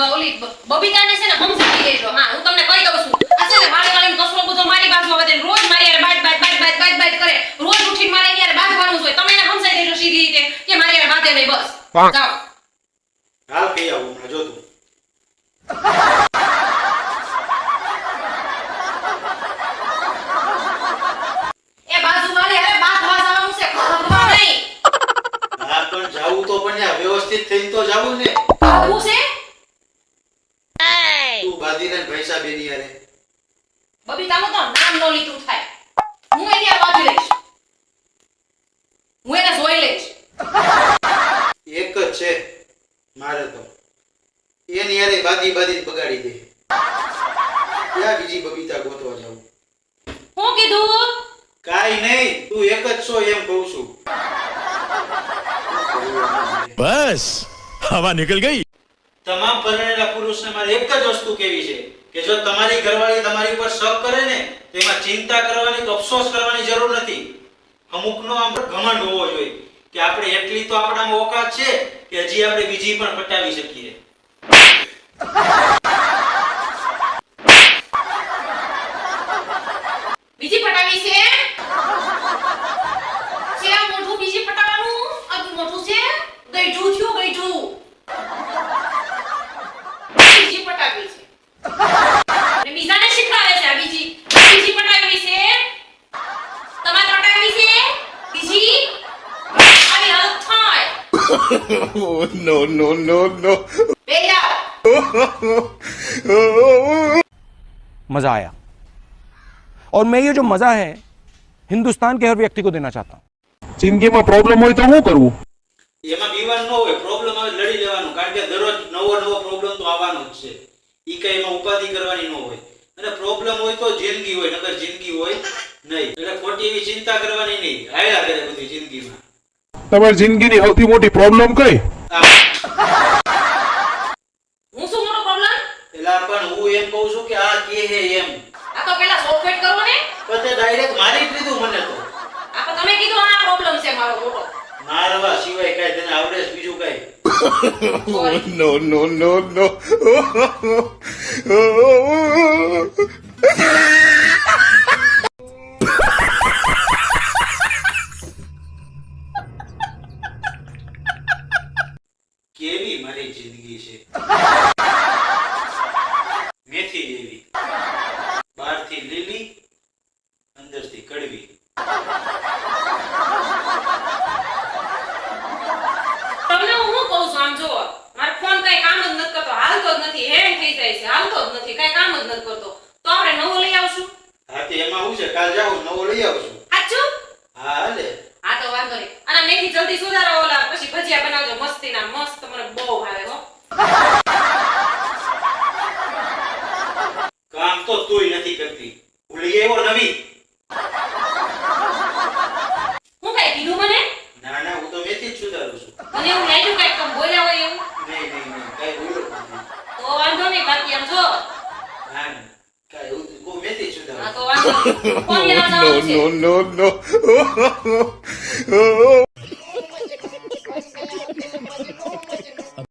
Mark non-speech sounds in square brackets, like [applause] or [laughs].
ઓલી બબીતાને છે ને સમજાવી દેજો હા હું તમને કહી દઉં છું. આ છે ને વાળી વાળીને કસરો બધો મારી બાજુમાં વધે રોજ મારી હારે બાટ બાટ બાટ બાટ બાટ બાટ કરે. રોજ ઉઠીને મારે એની હારે બાંધવાનું હોય. તમે એને સમજાવી દેજો સીધી રીતે કે મારી હારે બાંધે નહીં બસ. જાઓ. હાલ કહી આવું હમણાં જો તું. એ બાજુવાળી હારે બાંધવા જવાનું છે. ભાગવા નહીં. હા પણ જાવું તો પણ વ્યવસ્થિત થઈ તો જવું ને. આવું છે? રાધીને પૈસા બેની યારે બબીતાનો તો નામ નો લીધું થાય. હું એને આવવા લઈશ. હું એને જોઈ લઈશ. એક જ છે મારે તો. એની યારે બાદી બાદી બગાડી દે. ક્યાં બીજી બબીતા ગોતવા જાઉં? હું કીધું? કાઈ નહીં તું એક જ છો એમ કહું છું. બસ હવા નીકળ ગઈ. તમામ પરણેલા પુરુષને મારે એક જ વસ્તુ કેવી છે કે જો તમારી ઘરવાળી તમારી ઉપર શક કરે ને, તો એમાં ચિંતા કરવાની અફસોસ કરવાની જરૂર નથી. અમુકનો આમ ઘમંડ હોવો જોઈએ કે આપણે એટલી તો આપણામાં ઓકાત છે કે હજી આપણે બીજી પણ પટાવી શકીએ. બીજી પટાવી છે? છે આ મોઢું બીજી પટાવવાનું? આ મોઢું છે? ગઈઠું થયું, ગઈઠું. પટાવી [laughs] છે અને બીજાને શીખવાડે છે આ બીજી બીજી પટાવી છે તમારે પટાવી છે બીજી આવી હાલત થાય oh, no no no no બે જાઓ मज़ा आया और मैं ये जो मज़ा है हिंदुस्तान के हर व्यक्ति को देना चाहता हूँ જિંદગીમાં પ્રોબ્લેમ હોય તો શું કરવું એમાં બીવાનું ન હોય પ્રોબ્લેમ આવે લડી લેવાનું કારણ કે દરરોજ નવો નવો પ્રોબ્લેમ તો આવવાનો જ છે ઈ કઈ એમાં ઉપાધિ કરવાની ન હોય. અને પ્રોબ્લેમ હોય તો જિંદગી હોય નકર જિંદગી હોય નહીં. એટલે ખોટી એવી ચિંતા કરવાની નહીં. હાલ્યા કરે બધી જિંદગીમાં. તમારી જિંદગીની સૌથી મોટી પ્રોબ્લેમ કઈ? હું શું મોટો પ્રોબ્લેમ પેલા પણ હું એમ કહું છું કે આ કે હે એમ. આ તો પેલા સોફ્ટવેર કરો ને. પછી ડાયરેક્ટ મારી જ લીધું મને તો. આ તો તમે કીધું આ પ્રોબ્લેમ છે મારો મોટો. મારવા સિવાય કઈ તને આવડે બીજું કઈ. oh, no no no no કેવી મારી જિંદગી છે જ નથી હેંગ થઈ જાય છે હાલતો જ નથી કઈ કામ જ નથી કરતો. તો આપણે નવો લઈ આવશું? હા તે એમાં હું છે? કાલ જાઉં નવો લઈ આવશું. સાચું હા હાલે. હા તો વાંધો નહીં. અને મેથી જલ્દી સુધારો ઓલા પછી ભજીયા બનાવજો મસ્તીના મસ્ત મને બહુ ભાવે હો. કામ તો તુંય નથી કરતી. હું લઈ આવ્યો નવી હું કઈ કીધું મને ના ના હું તો મેથી જ સુધારું છું મને એવું લાગ્યું કંઈક તમે બોલ્યા હોય એવું નહીં નહીં નહીં કઈ બોલ્યો જ નથી તો વાંધો નહીં બાકી આમ જો ના ના કઈ એવું કોઈ મેથી જ સુધારું હા તો વાંધો નહીં. [laughs] ફોન લેવા no no no no. [laughs]